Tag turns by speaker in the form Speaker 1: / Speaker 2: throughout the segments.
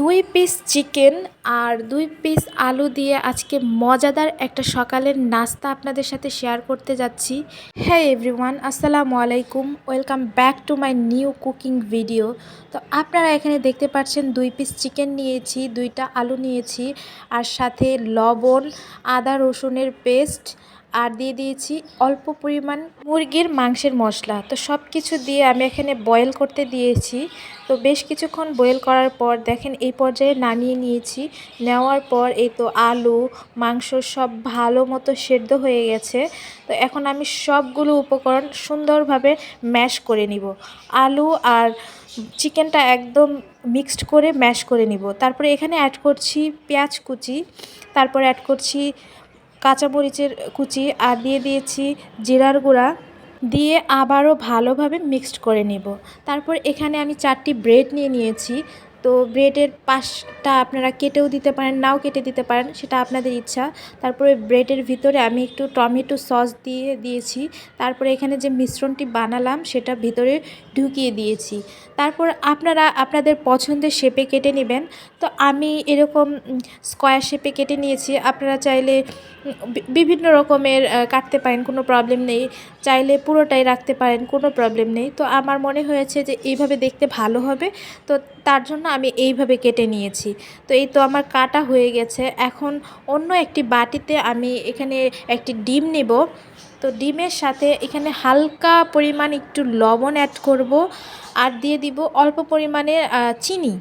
Speaker 1: দুই piece chicken আর দুই piece আলু দিয়ে আজকে মজাদার একটা সকালের নাস্তা আপনাদের সাথে শেয়ার করতে যাচ্ছি। হ্যাঁ এভরিওয়ান আসসালামু আলাইকুম। Welcome back to my new cooking video তো আপনারা এখানে দেখতে পাচ্ছেন দুই পিস চিকেন নিয়েছি, দুইটা আলু নিয়েছি, আর সাথে লবণ, আদা রসুনের পেস্ট আর দিয়ে দিয়েছি অল্প পরিমাণ মুরগির মাংসের মশলা। তো সব কিছু দিয়ে আমি এখানে বয়েল করতে দিয়েছি। তো বেশ কিছুক্ষণ বয়েল করার পর দেখেন এই পর্যায়ে নামিয়ে নিয়েছি। নেওয়ার পর এই তো আলু, মাংস সব ভালো মতো সেদ্ধ হয়ে গেছে। তো এখন আমি সবগুলো উপকরণ সুন্দরভাবে ম্যাশ করে নিব। আলু আর চিকেনটা একদম মিক্সড করে ম্যাশ করে নিব। তারপরে এখানে অ্যাড করছি পেঁয়াজ কুচি, তারপর অ্যাড করছি কাঁচামরিচের কুচি আর দিয়ে দিয়েছি জিরার গুঁড়া। দিয়ে আবারও ভালোভাবে মিক্সড করে নেব। তারপর এখানে আমি চারটি ব্রেড নিয়ে নিয়েছি। তো ব্রেডের পাশটা আপনারা কেটেও দিতে পারেন, নাও কেটে দিতে পারেন, সেটা আপনাদের ইচ্ছা। তারপরে ব্রেডের ভিতরে আমি একটু টমেটো সস দিয়ে দিয়েছি। তারপরে এখানে যে মিশ্রণটি বানালাম, সেটা ভিতরে ঢুকিয়ে দিয়েছি। তারপর আপনারা আপনাদের পছন্দের শেপে কেটে নেবেন। তো আমি এরকম স্কোয়ার শেপে কেটে নিয়েছি। আপনারা চাইলে বিভিন্ন রকমের কাটতে পারেন, কোনো প্রবলেম নেই। চাইলে পুরোটাই রাখতে পারেন, কোনো প্রবলেম নেই। তো আমার মনে হয়েছে যে এইভাবে দেখতে ভালো হবে। তো তার জন্য আমি এইভাবে কেটে নিয়েছি। তো এই তো আমার কাটা হয়ে গেছে। এখন অন্য একটি বাটিতে আমি এখানে একটি ডিম নেব। তো ডিমের সাথে এখানে হালকা পরিমাণ একটু লবণ অ্যাড করব। আর দিয়ে দিব অল্প পরিমাণে চিনি।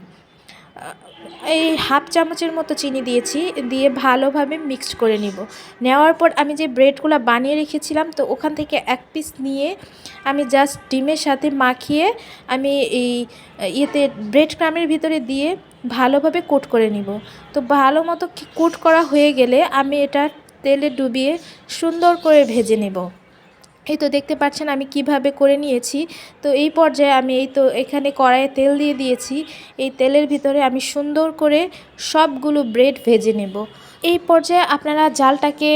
Speaker 1: এই হাফ চামচের মতো চিনি দিয়েছি, দিয়ে ভালোভাবে মিক্সড করে নিব। নেওয়ার পর আমি যে ব্রেডগুলো বানিয়ে রেখেছিলাম, তো ওখান থেকে এক পিস নিয়ে আমি জাস্ট ডিমের সাথে মাখিয়ে আমি এই ইয়েতে ব্রেড ক্রামের ভিতরে দিয়ে ভালোভাবে কোট করে নিব। তো ভালো মতো কোট করা হয়ে গেলে আমি এটা তেলে ডুবিয়ে সুন্দর করে ভেজে নেব। এই তো দেখতে পাচ্ছেন আমি কীভাবে করে নিয়েছি। তো এই পর্যায়ে আমি এই তো এখানে কড়াইয়ে তেল দিয়ে দিয়েছি। এই তেলের ভিতরে আমি সুন্দর করে সবগুলো ব্রেড ভেজে নেব। এই পর্যায়ে আপনারা জালটাকে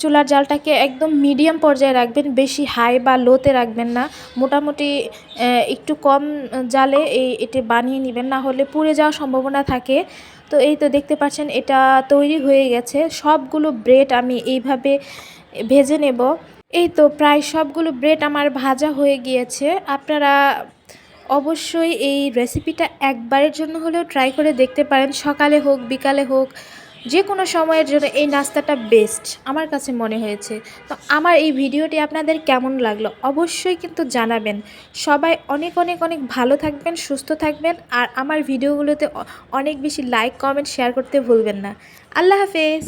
Speaker 1: চুলার জালটাকে একদম মিডিয়াম পর্যায়ে রাখবেন, বেশি হাই বা লোতে রাখবেন না। মোটামুটি একটু কম জালে এই, এটি বানিয়ে নেবেন, না হলে পুড়ে যাওয়ার সম্ভাবনা থাকে। তো এই তো দেখতে পাচ্ছেন এটা তৈরি হয়ে গেছে। সবগুলো ব্রেড আমি এইভাবে ভেজে নেব। এই তো প্রায় সবগুলো ব্রেড আমার ভাজা হয়ে গিয়েছে। আপনারা অবশ্যই এই রেসিপিটা একবারের জন্য হলেও ট্রাই করে দেখতে পারেন। সকালে হোক, বিকালে হোক, যে কোনো সময়ের জন্য এই নাস্তাটা বেস্ট আমার কাছে মনে হয়েছে। তো আমার এই ভিডিওটি আপনাদের কেমন লাগল অবশ্যই কিন্তু জানাবেন। সবাই অনেক অনেক অনেক ভালো থাকবেন, সুস্থ থাকবেন আর আমার ভিডিওগুলোতে অনেক বেশি লাইক কমেন্ট শেয়ার করতে ভুলবেন না। আল্লাহ হাফেজ।